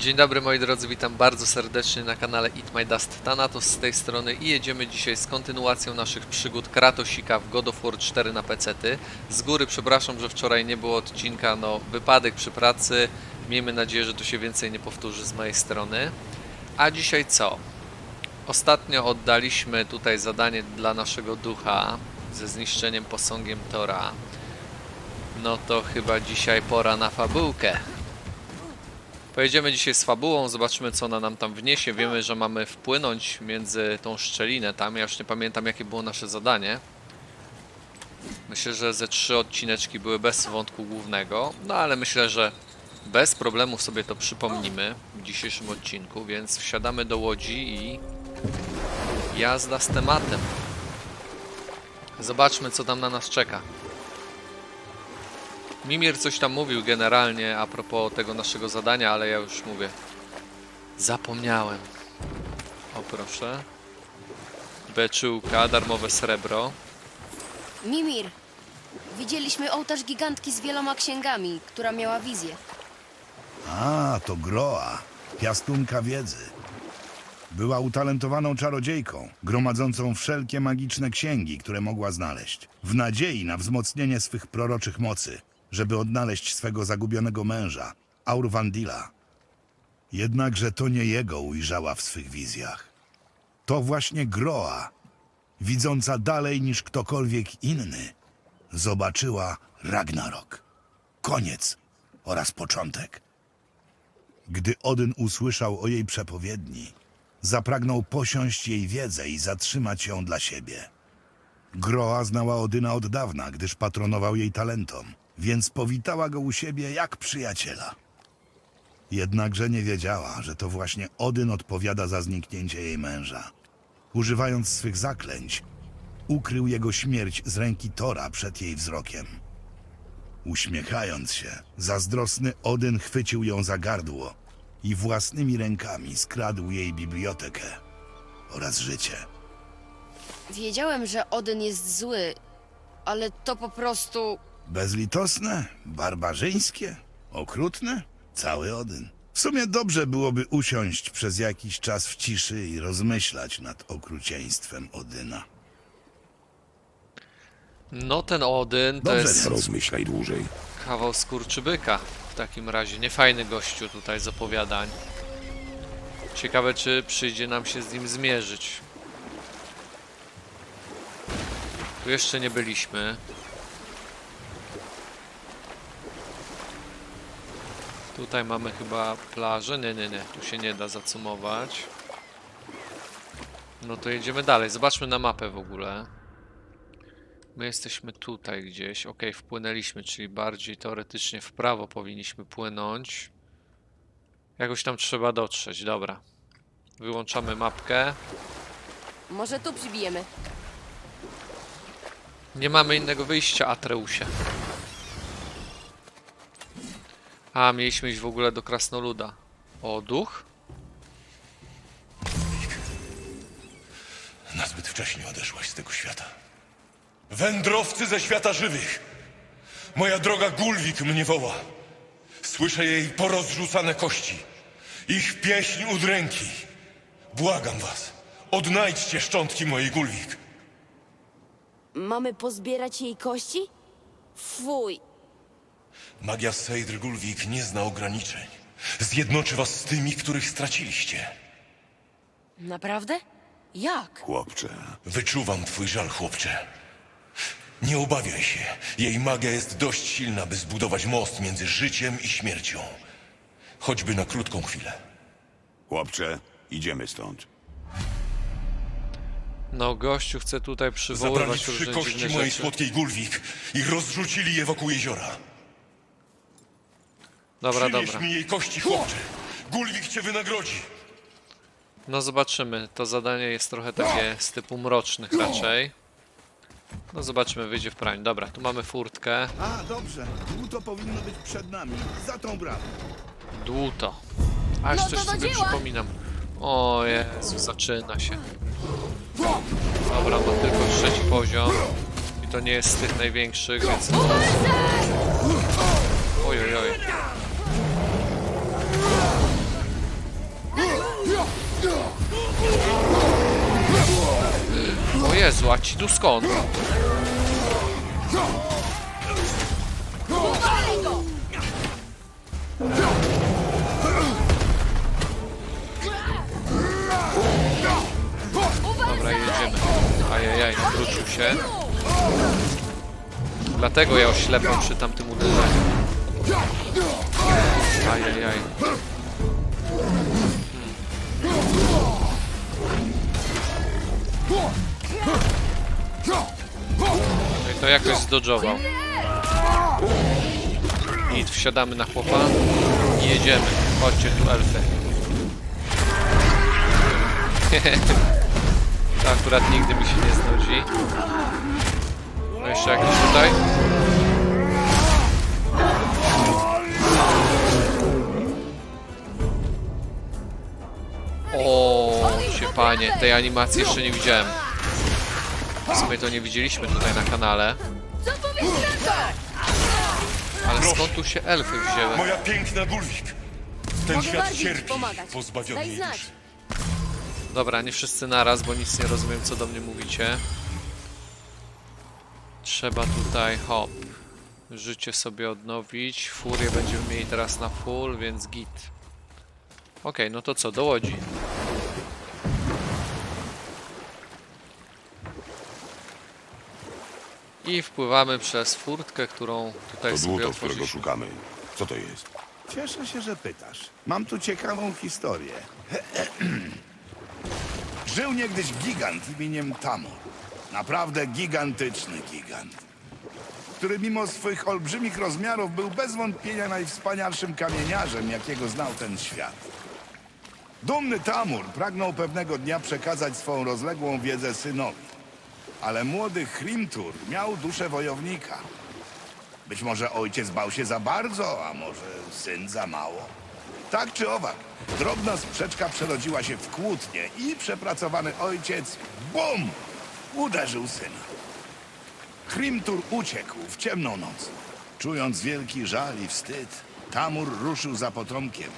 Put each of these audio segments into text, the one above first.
Dzień dobry moi drodzy, witam bardzo serdecznie na kanale Eat My Dust Thanatos z tej strony i jedziemy dzisiaj z kontynuacją naszych przygód Kratosika w God of War 4 na PC-ty. Z góry przepraszam, że wczoraj nie było odcinka, no wypadek przy pracy, miejmy nadzieję, że to się więcej nie powtórzy z mojej strony. A dzisiaj co? Ostatnio oddaliśmy tutaj zadanie dla naszego ducha ze zniszczeniem posągiem Tora. No to chyba dzisiaj pora na fabułkę. Pojedziemy dzisiaj z fabułą, zobaczymy co ona nam tam wniesie. Wiemy, że mamy wpłynąć między tą szczelinę tam. Ja już nie pamiętam jakie było nasze zadanie. Myślę, że ze trzy odcineczki były bez wątku głównego. No ale myślę, że bez problemu sobie to przypomnimy w dzisiejszym odcinku, więc wsiadamy do łodzi i jazda z tematem. Zobaczmy co tam na nas czeka. Mimir coś tam mówił generalnie a propos tego naszego zadania, ale ja już mówię. Zapomniałem. O proszę. Beczułka, darmowe srebro. Mimir, widzieliśmy ołtarz gigantki z wieloma księgami, która miała wizję. A, to Groa, piastunka wiedzy. Była utalentowaną czarodziejką, gromadzącą wszelkie magiczne księgi, które mogła znaleźć, w nadziei na wzmocnienie swych proroczych mocy, żeby odnaleźć swego zagubionego męża, Aurwandila. Jednakże to nie jego ujrzała w swych wizjach. To właśnie Groa, widząca dalej niż ktokolwiek inny, zobaczyła Ragnarok. Koniec oraz początek. Gdy Odyn usłyszał o jej przepowiedni, zapragnął posiąść jej wiedzę i zatrzymać ją dla siebie. Groa znała Odyna od dawna, gdyż patronował jej talentom, więc powitała go u siebie jak przyjaciela. Jednakże nie wiedziała, że to właśnie Odyn odpowiada za zniknięcie jej męża. Używając swych zaklęć, ukrył jego śmierć z ręki Tora przed jej wzrokiem. Uśmiechając się, zazdrosny Odyn chwycił ją za gardło i własnymi rękami skradł jej bibliotekę oraz życie. Wiedziałem, że Odyn jest zły, ale to po prostu. Bezlitosne, barbarzyńskie, okrutne, cały Odyn. W sumie dobrze byłoby usiąść przez jakiś czas w ciszy i rozmyślać nad okrucieństwem Odyna. No ten Odyn to Dobrze, jest Rozmyślaj dłużej. kawał skurczybyka. W takim razie niefajny gościu tutaj z opowiadań. Ciekawe czy przyjdzie nam się z nim zmierzyć. Tu jeszcze nie byliśmy. Tutaj mamy chyba plażę. Nie, nie, nie. Tu się nie da zacumować. No to jedziemy dalej. Zobaczmy na mapę w ogóle. My jesteśmy tutaj gdzieś. Ok, wpłynęliśmy, czyli bardziej teoretycznie w prawo powinniśmy płynąć. Jakoś tam trzeba dotrzeć. Dobra. Wyłączamy mapkę. Może tu przybijemy. Nie mamy innego wyjścia, Atreusie. A, mieliśmy iść w ogóle do Krasnoluda. O, duch? Nazbyt wcześnie odeszłaś z tego świata. Wędrowcy ze świata żywych! Moja droga Gulwik mnie woła. Słyszę jej porozrzucane kości. Ich pieśń udręki. Błagam was, odnajdźcie szczątki mojej Gulwik. Mamy pozbierać jej kości? Fuj. Magia Seydr Gulwik nie zna ograniczeń. Zjednoczy was z tymi, których straciliście. Naprawdę? Jak? Chłopcze, Wyczuwam twój żal, chłopcze. Nie obawiaj się. Jej magia jest dość silna, by zbudować most między życiem i śmiercią. Choćby na krótką chwilę. chłopcze, idziemy stąd. No, gościu chce tutaj Zabrali przywoływać trzy różne kości dziwne mojej rzeczy. słodkiej Gulwik i rozrzucili je wokół jeziora. Dobra, Przynieś dobra. mi jej kości, chłopcze. Gulwik cię wynagrodzi. No zobaczymy. To zadanie jest trochę takie z typu mrocznych raczej. No zobaczymy, wyjdzie w prime. Dobra, tu mamy furtkę. A, dobrze. to powinno być przed nami, za tą bramą. Dłuto. Aż No coś to do sobie dzieła. przypominam. O Jezu, zaczyna się. Dobra, ma tylko trzeci poziom. I to nie jest z tych największych, więc... Oj, oj, oj. Jezu, a ci tu skąd? Dobra, jedziemy. Ajajaj, wrócił się. Dlatego ja oślepam przy tamtym uderzeniu. Ajajaj. No i to jakoś zdodżował. I wsiadamy na chłopa i jedziemy. Chodźcie tu, elfy. to akurat nigdy mi się nie znudzi. No jeszcze jakiś tutaj. O, się panie, tej animacji jeszcze nie widziałem. W sumie to nie widzieliśmy tutaj na kanale. Ale skąd tu się elfy wzięły? Moja piękna Gulwik! Ten Mogę świat bardziej ci cierpi, pomagać. pozbawiony Daj jej znać. duszy. Dobra, nie wszyscy naraz, bo nic nie rozumiem, co do mnie mówicie. Trzeba tutaj, hop, życie sobie odnowić. Furię będziemy mieli teraz na full, więc git. Okej, no to co, do łodzi. I wpływamy przez furtkę, którą tutaj To sobie dłuto, którego otworzyliśmy. szukamy. Co to jest? Cieszę się, że pytasz. Mam tu ciekawą historię. Żył niegdyś gigant imieniem Tamur. Naprawdę gigantyczny gigant. Który mimo swych olbrzymich rozmiarów był bez wątpienia najwspanialszym kamieniarzem, jakiego znał ten świat. Dumny Tamur pragnął pewnego dnia przekazać swą rozległą wiedzę synowi. Ale młody Hrimtur miał duszę wojownika. Być może ojciec bał się za bardzo, a może syn za mało. Tak czy owak, drobna sprzeczka przerodziła się w kłótnię i przepracowany ojciec, bum, uderzył syna. Hrimtur uciekł w ciemną noc. Czując wielki żal i wstyd, Tamur ruszył za potomkiem,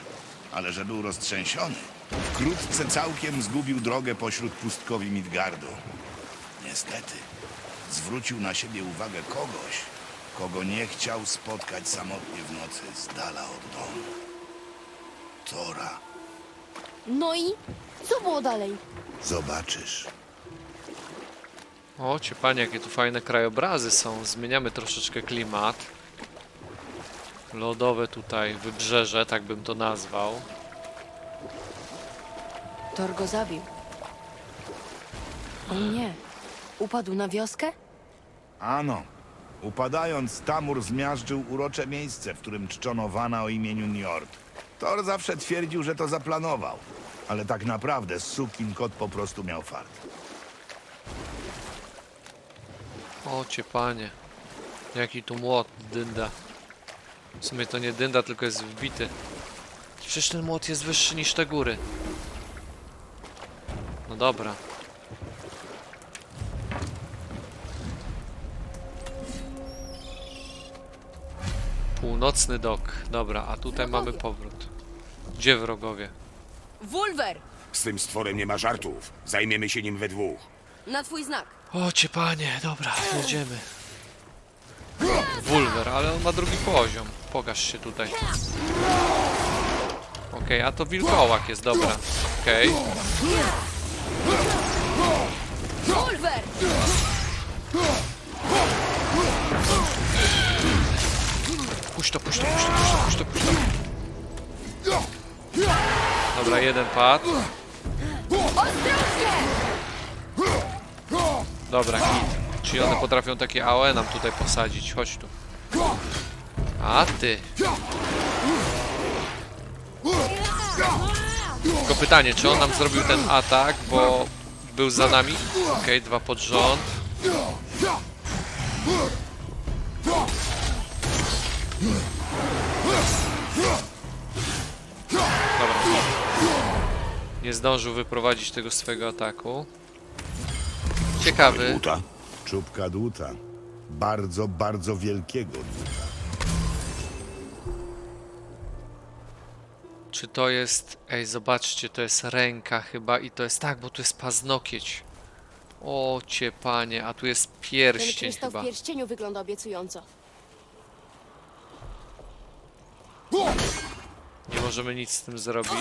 ale że był roztrzęsiony, wkrótce całkiem zgubił drogę pośród pustkowi Midgardu. Niestety, zwrócił na siebie uwagę kogoś, kogo nie chciał spotkać samotnie w nocy z dala od domu. Tora, No i co było dalej? zobaczysz. O, cię panie, jakie tu fajne krajobrazy są. Zmieniamy troszeczkę klimat. Lodowe tutaj wybrzeże, tak bym to nazwał. Thor go zabił. O nie. Upadł na wioskę? Ano, upadając, Tamur zmiażdżył urocze miejsce, w którym czczono Wana o imieniu Njord. Thor zawsze twierdził, że to zaplanował, ale tak naprawdę sukin kot po prostu miał fart. O, cię panie. Jaki tu młot dynda. W sumie to nie dynda, tylko jest wbity. Przecież ten młot jest wyższy niż te góry. No dobra. Północny dok. Dobra, a tutaj mamy powrót. Gdzie wrogowie? Wulwer! Z tym stworem nie ma żartów. Zajmiemy się nim we dwóch. Na twój znak. O cię panie, dobra, jedziemy. Wulwer, ale on ma drugi poziom. Pokaż się tutaj. Okej, a to wilkołak jest, dobra. Okej. Wulwer! Puść to, puść to, puść to, puść to, puść to, to. Dobra, jeden pad. Dobra, hit. Czyli one potrafią takie AOE nam tutaj posadzić. Chodź tu. A ty. Tylko pytanie, czy on nam zrobił ten atak, bo był za nami? Okej, dwa pod rząd. Dobra. Nie zdążył wyprowadzić tego swojego ataku. Ciekawy. Dłuta? Czubka dłuta. Bardzo, bardzo wielkiego dłuta. Czy to jest... Ej, zobaczcie, to jest ręka chyba i to jest... Tak, bo tu jest paznokieć. O cię panie, a tu jest Ten pierścień chyba. w pierścieniu wygląda obiecująco. Możemy nic z tym zrobić.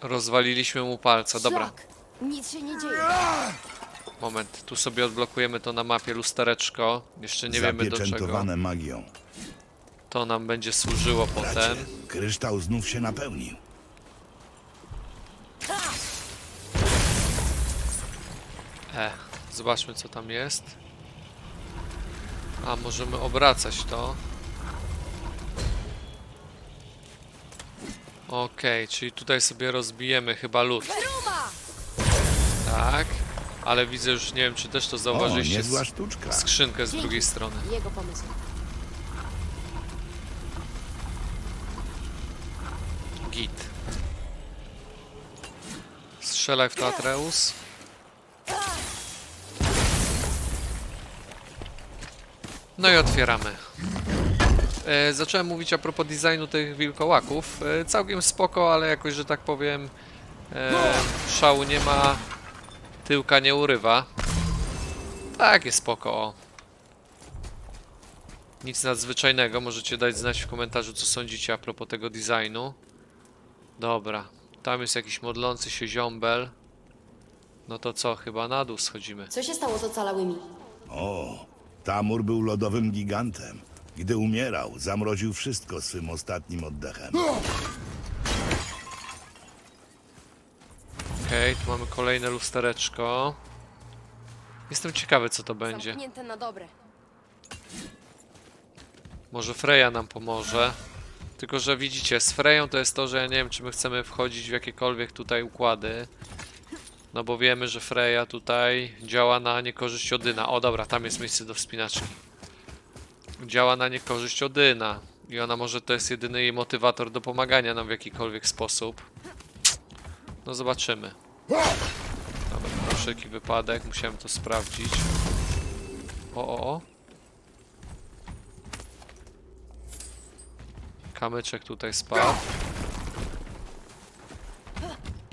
Rozwaliliśmy mu palca. Dobra! Nic się nie dzieje. moment. Tu sobie odblokujemy to na mapie lustereczko. Jeszcze nie wiemy do czego. Zapieczętowane magią. To nam będzie służyło potem. Kryształ znów się napełnił. E, zobaczmy co tam jest. A, możemy obracać to. Okej, czyli tutaj sobie rozbijemy chyba lód. Tak, ale widzę już, nie wiem czy też to zauważyliście, sztuczka. skrzynkę z drugiej strony. Jego pomysł. Git. Strzelaj w to Atreus. No i otwieramy. E, zacząłem mówić a propos designu tych wilkołaków. E, całkiem spoko, ale jakoś, że tak powiem, e, szału nie ma, tyłka nie urywa. Tak, jest spoko. o. Nic nadzwyczajnego, możecie dać znać w komentarzu, co sądzicie a propos tego designu. Dobra, tam jest jakiś modlący się ziombel. No to co, chyba na dół schodzimy. Co się stało z ocalałymi? O, Tamur był lodowym gigantem. Gdy umierał, zamroził wszystko swym ostatnim oddechem. Okej, tu mamy kolejne lustereczko. Jestem ciekawy, co to będzie. Zamknięte na dobre. Może Freya nam pomoże. Tylko, że widzicie, z Freją to jest to, że ja nie wiem, czy my chcemy wchodzić w jakiekolwiek tutaj układy. No bo wiemy, że Freya tutaj działa na niekorzyść Odyna. O dobra, tam jest miejsce do wspinaczki. Działa na niekorzyść Odyna. I ona może to jest jedyny jej motywator do pomagania nam w jakikolwiek sposób. No zobaczymy. Dobra, na wszelki wypadek musiałem to sprawdzić. O, o, o. Kamyczek tutaj spadł.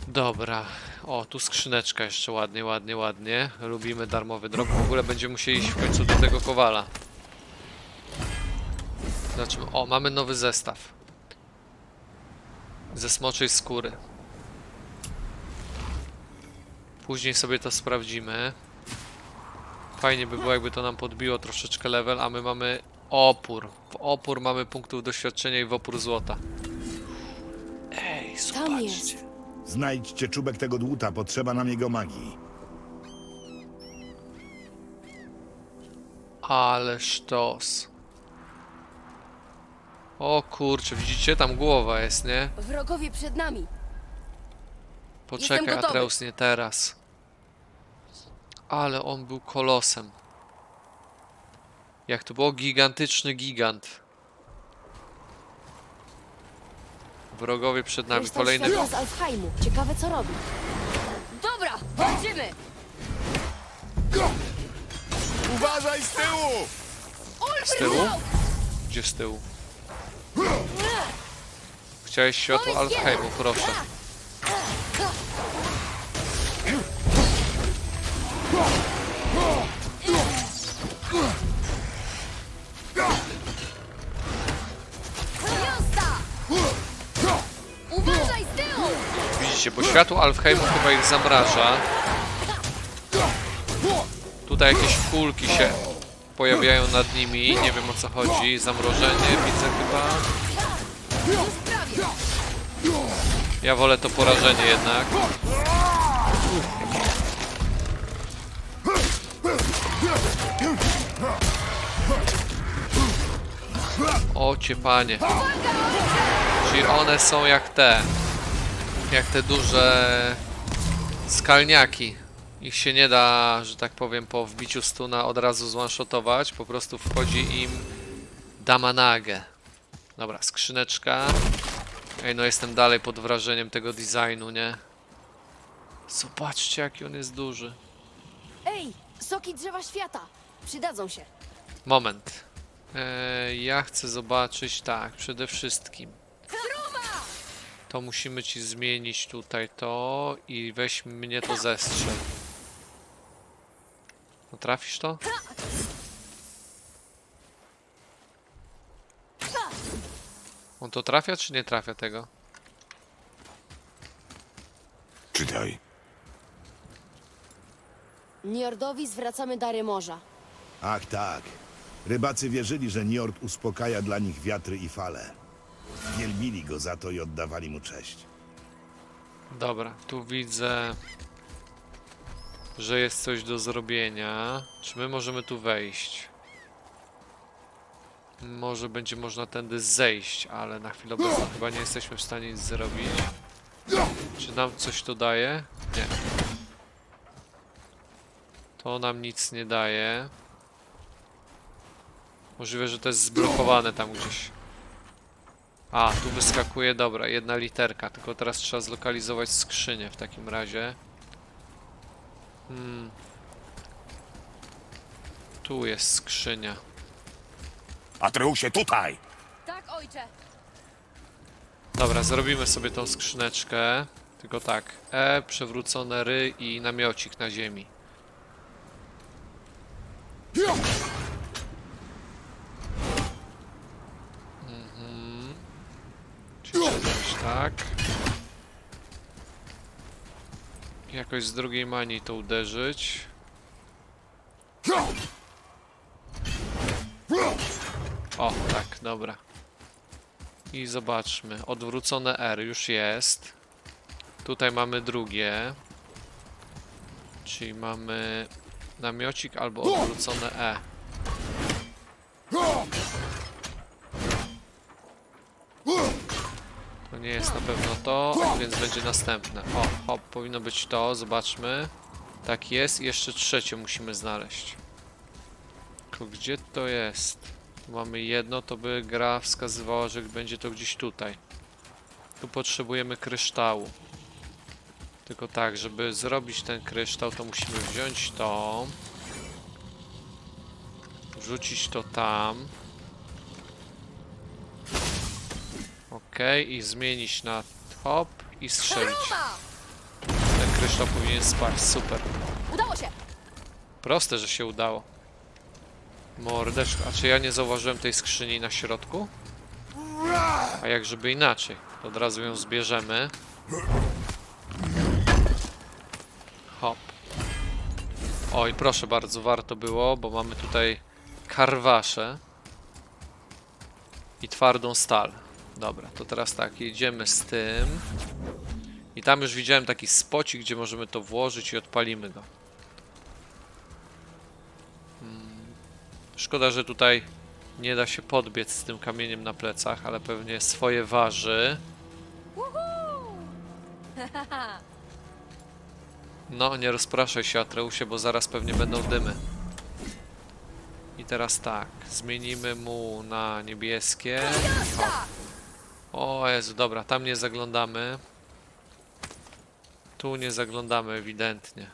Dobra. O, tu skrzyneczka jeszcze ładnie, ładnie, ładnie. Lubimy darmowy drop. W ogóle będziemy musieli iść w końcu do tego kowala. Zobaczymy. O, mamy nowy zestaw. Ze smoczej skóry. Później sobie to sprawdzimy. Fajnie by było, jakby to nam podbiło troszeczkę level, a my mamy opór. W opór mamy punktów doświadczenia i w opór złota. Ej, Tam jest. zobaczcie. Znajdźcie czubek tego dłuta, potrzeba nam jego magii. Ale sztos. O kurczę, widzicie? Tam głowa jest, nie? Wrogowie przed nami. Poczekaj, gotowy. Atreus, nie teraz. Ale on był kolosem. Jak to było? Gigantyczny gigant. Wrogowie przed nami. Kolejny... światła z Alfheimu. Ciekawe co robi. Dobra, walczymy! Uważaj z tyłu! Z tyłu? Gdzie z tyłu? Chciałeś światło Alfheimu, proszę. Bo światło Alfheimu chyba ich zamraża. Tutaj jakieś kulki się pojawiają nad nimi, nie wiem o co chodzi. Zamrożenie widzę chyba. Ja wolę to porażenie jednak. O panie. Czyli one są jak te. Jak te duże skalniaki. Ich się nie da, że tak powiem, po wbiciu stuna od razu zwanshotować. Po prostu wchodzi im damanage. Dobra, skrzyneczka. Ej, no jestem dalej pod wrażeniem tego designu, nie? Zobaczcie, jaki on jest duży. Ej, soki drzewa świata. Przydadzą się. Moment. Eee, ja chcę zobaczyć, tak, przede wszystkim. To musimy ci zmienić tutaj to i weź mnie to zestrzel. No trafisz to? On to trafia czy nie trafia tego? Czytaj. Niordowi zwracamy dary morza. Ach tak. Rybacy wierzyli, że Njord uspokaja dla nich wiatry i fale. Wielbili go za to i oddawali mu cześć. Dobra, tu widzę, że jest coś do zrobienia. Czy my możemy tu wejść? Może będzie można tędy zejść, ale na chwilę obecną chyba nie jesteśmy w stanie nic zrobić. Czy nam coś to daje? Nie. To nam nic nie daje. Możliwe, że to jest zblokowane tam gdzieś. A, tu wyskakuje, dobra, jedna literka, tylko teraz trzeba zlokalizować skrzynię w takim razie. Hmm. Tu jest skrzynia. Atreusie, tutaj! Tak, ojcze. Dobra, zrobimy sobie tą skrzyneczkę. Tylko tak, E, przewrócone ry i namiocik na ziemi. Mhm. Czyli trzeba zrobić tak. Jakoś z drugiej manii to uderzyć. O, tak, dobra. I zobaczmy. Odwrócone R już jest. Tutaj mamy drugie. Czyli mamy namiocik albo odwrócone E. To nie jest na pewno to, więc będzie następne. O, hop, powinno być to, zobaczmy. Tak jest jeszcze trzecie musimy znaleźć. Tylko gdzie to jest? Tu mamy jedno, to by gra wskazywała, że będzie to gdzieś tutaj. Tu potrzebujemy kryształu. Tylko tak, żeby zrobić ten kryształ, to musimy wziąć to. Wrzucić to tam. Ok, i zmienić na hop i strzelić. Ten kryształ powinien spaść, super. Udało się! Proste, że się udało. Mordeczko, a czy ja nie zauważyłem tej skrzyni na środku? A jak żeby inaczej? To od razu ją zbierzemy. Hop. Oj, proszę bardzo, warto było, bo mamy tutaj karwasze i twardą stal. Dobra, to teraz tak, jedziemy z tym. I tam już widziałem taki spocik, gdzie możemy to włożyć i odpalimy go. Szkoda, że tutaj nie da się podbiec z tym kamieniem na plecach, ale pewnie swoje waży. No, nie rozpraszaj się, Atreusie, bo zaraz pewnie będą dymy. I teraz tak, zmienimy mu na niebieskie. O Jezu, dobra, tam nie zaglądamy. Tu nie zaglądamy ewidentnie.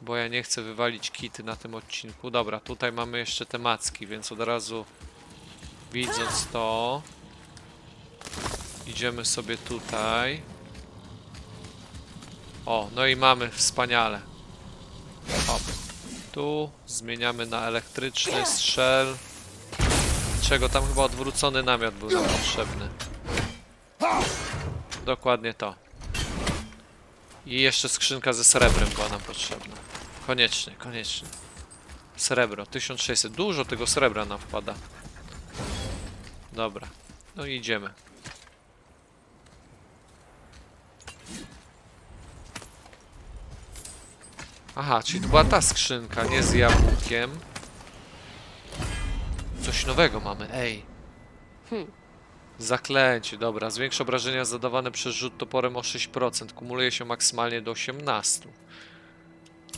Bo ja nie chcę wywalić kity na tym odcinku. Dobra, tutaj mamy jeszcze te macki, więc od razu widząc to idziemy sobie tutaj. O, no i mamy wspaniale. Hop. Tu zmieniamy na elektryczny strzel. Czego tam chyba odwrócony namiot był nam potrzebny. Dokładnie to. I jeszcze skrzynka ze srebrem była nam potrzebna. Koniecznie, koniecznie. Srebro, 1600. Dużo tego srebra nam wpada. Dobra. No i idziemy. Aha, czyli to była ta skrzynka, nie z jabłkiem. Coś nowego mamy, ej. Zaklęcie, dobra. Zwiększa obrażenia zadawane przez rzut toporem o 6%. Kumuluje się maksymalnie do 18.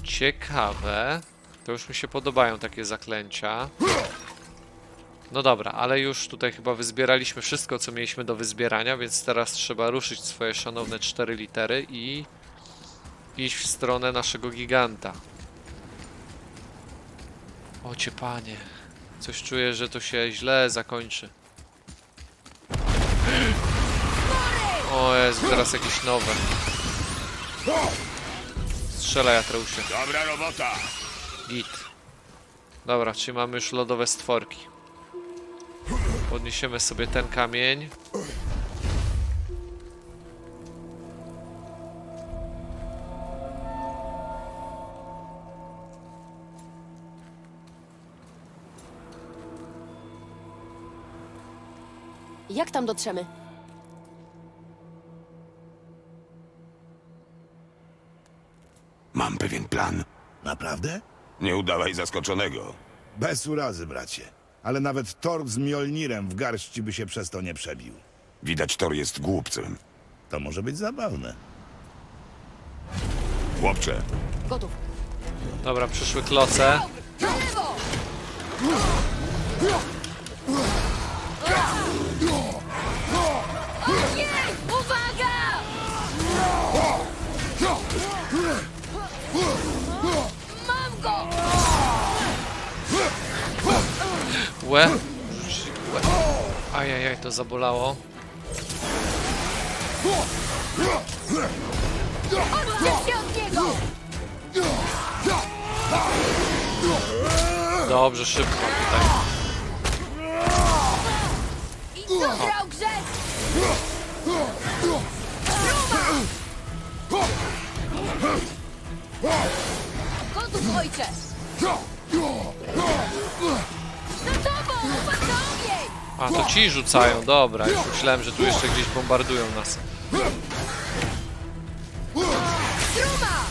Ciekawe. To już mi się podobają takie zaklęcia. No dobra, ale już tutaj chyba wyzbieraliśmy wszystko, co mieliśmy do wyzbierania, więc teraz trzeba ruszyć swoje szanowne 4 litery i iść w stronę naszego giganta. Ocie panie. Coś czuję, że to się źle zakończy. O jest teraz jakieś nowe. Strzelaj, Atreusie. Dobra robota. Git. Dobra, czyli mamy już lodowe stworki. Podniesiemy sobie ten kamień. Jak tam dotrzemy? Mam pewien plan. Naprawdę? Nie udawaj zaskoczonego. Bez urazy, bracie. Ale nawet Thor z Mjolnirem w garści by się przez to nie przebił. Widać, Thor jest głupcem. To może być zabawne. Chłopcze, Gotów. Dobra, przyszły kloce. Łe. Ajajaj, to zabolało. Dobrze, szybko tutaj. Brał grzech? Ogień! A, to ci rzucają, dobra. Już myślałem, że tu jeszcze gdzieś bombardują nas. Truma!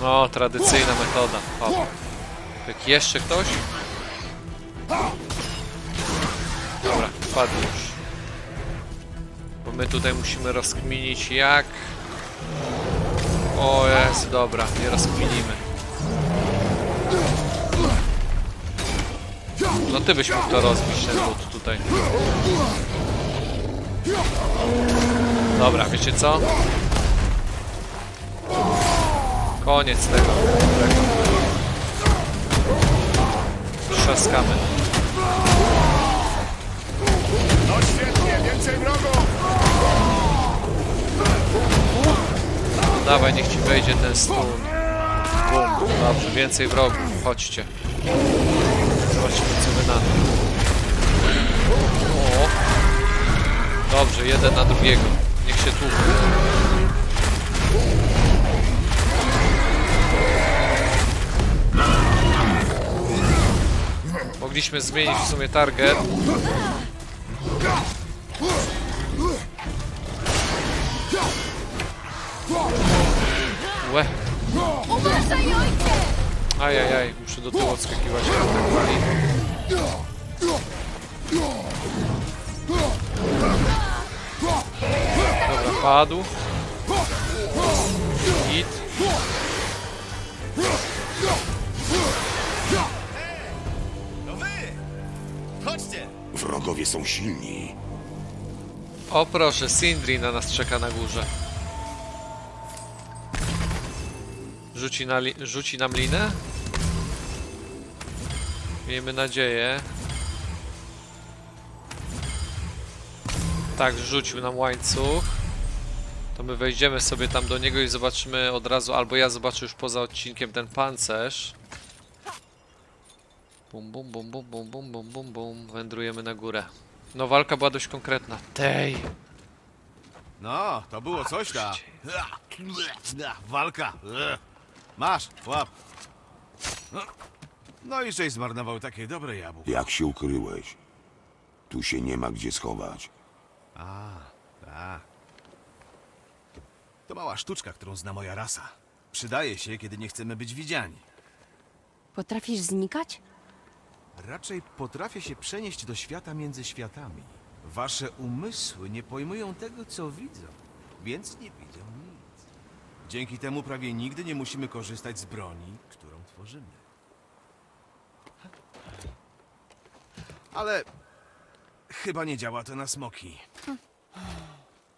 No, tradycyjna metoda. Hop. Jak jeszcze ktoś? Dobra, padł już. Bo my tutaj musimy rozkminić jak... O jest, dobra, nie rozkminimy. No ty byś mógł to rozbić, ten lód tutaj. Dobra, wiecie co? Koniec tego. Trzaskamy. No świetnie, więcej wrogów! Dawaj, niech ci wejdzie ten. Bum. Dobrze, więcej wrogów. Chodźcie. Zobaczmy, co na to. O. Dobrze, jeden na drugiego. Niech się tłuką. Mogliśmy zmienić w sumie target. Łe. Uważaj, ojcze! Ajajaj, muszę do tyłu odskakiwać. jak tak wali. Dobra, padł. Hit. Wrogowie są silni. O proszę, Sindri na nas czeka na górze. Rzuci, na li- rzuci nam linę? Miejmy nadzieję. Tak, rzucił nam łańcuch. To my wejdziemy sobie tam do niego i zobaczymy od razu, albo ja zobaczę już poza odcinkiem ten pancerz. Bum, bum, bum, bum, bum, bum, bum, bum, bum. Wędrujemy na górę. No walka była dość konkretna. Tej! No, to było coś tam. Walka. Masz, łap. No i żeś zmarnował takie dobre jabłko. Jak się ukryłeś? Tu się nie ma gdzie schować. Tak. To mała sztuczka, którą zna moja rasa. Przydaje się, kiedy nie chcemy być widziani. Potrafisz znikać? Raczej potrafię się przenieść do świata między światami. Wasze umysły nie pojmują tego, co widzą, więc nie widzą nic. Dzięki temu prawie nigdy nie musimy korzystać z broni, którą tworzymy. Ale chyba nie działa to na smoki.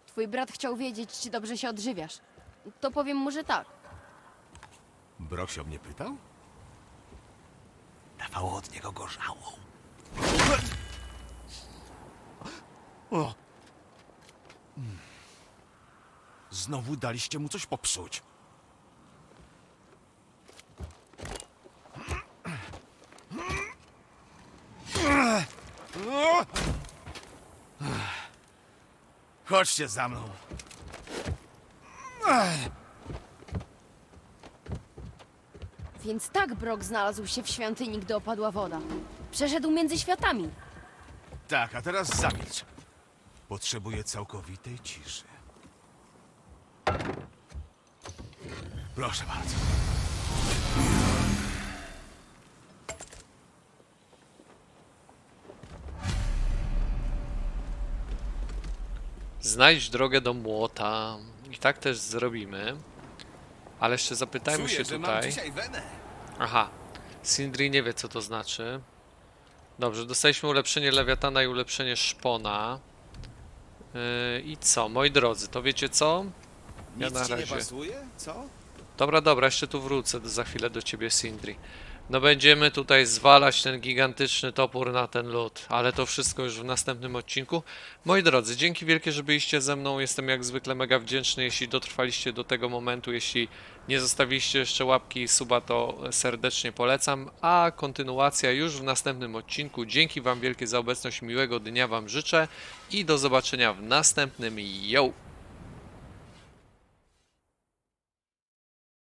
Twój brat chciał wiedzieć, czy dobrze się odżywiasz. To powiem mu, że tak. Brok się o mnie pytał? Dawało od niego gorzałą. O! Znowu daliście mu coś popsuć. Chodźcie za mną. Więc tak Brok znalazł się w świątyni, gdy opadła woda. Przeszedł między światami. Tak, a teraz zamilcz. Potrzebuję całkowitej ciszy. Proszę bardzo. Znajdź drogę do młota. I tak też zrobimy. Ale jeszcze zapytajmy się tutaj. wenę. Aha. Sindri nie wie co to znaczy. Dobrze, dostaliśmy ulepszenie lewiatana i ulepszenie szpona. Yy, I co, moi drodzy, to wiecie co? Ja Nic na ci nie razie. pasuje? Co? Dobra, dobra, jeszcze tu wrócę za chwilę do ciebie, Sindri. No będziemy tutaj zwalać ten gigantyczny topór na ten lód, ale to wszystko już w następnym odcinku. Moi drodzy, dzięki wielkie, że byliście ze mną. Jestem jak zwykle mega wdzięczny, jeśli dotrwaliście do tego momentu. Jeśli nie zostawiliście jeszcze łapki i suba, to serdecznie polecam. A kontynuacja już w następnym odcinku. Dzięki wam wielkie za obecność, miłego dnia wam życzę i do zobaczenia w następnym. Yo!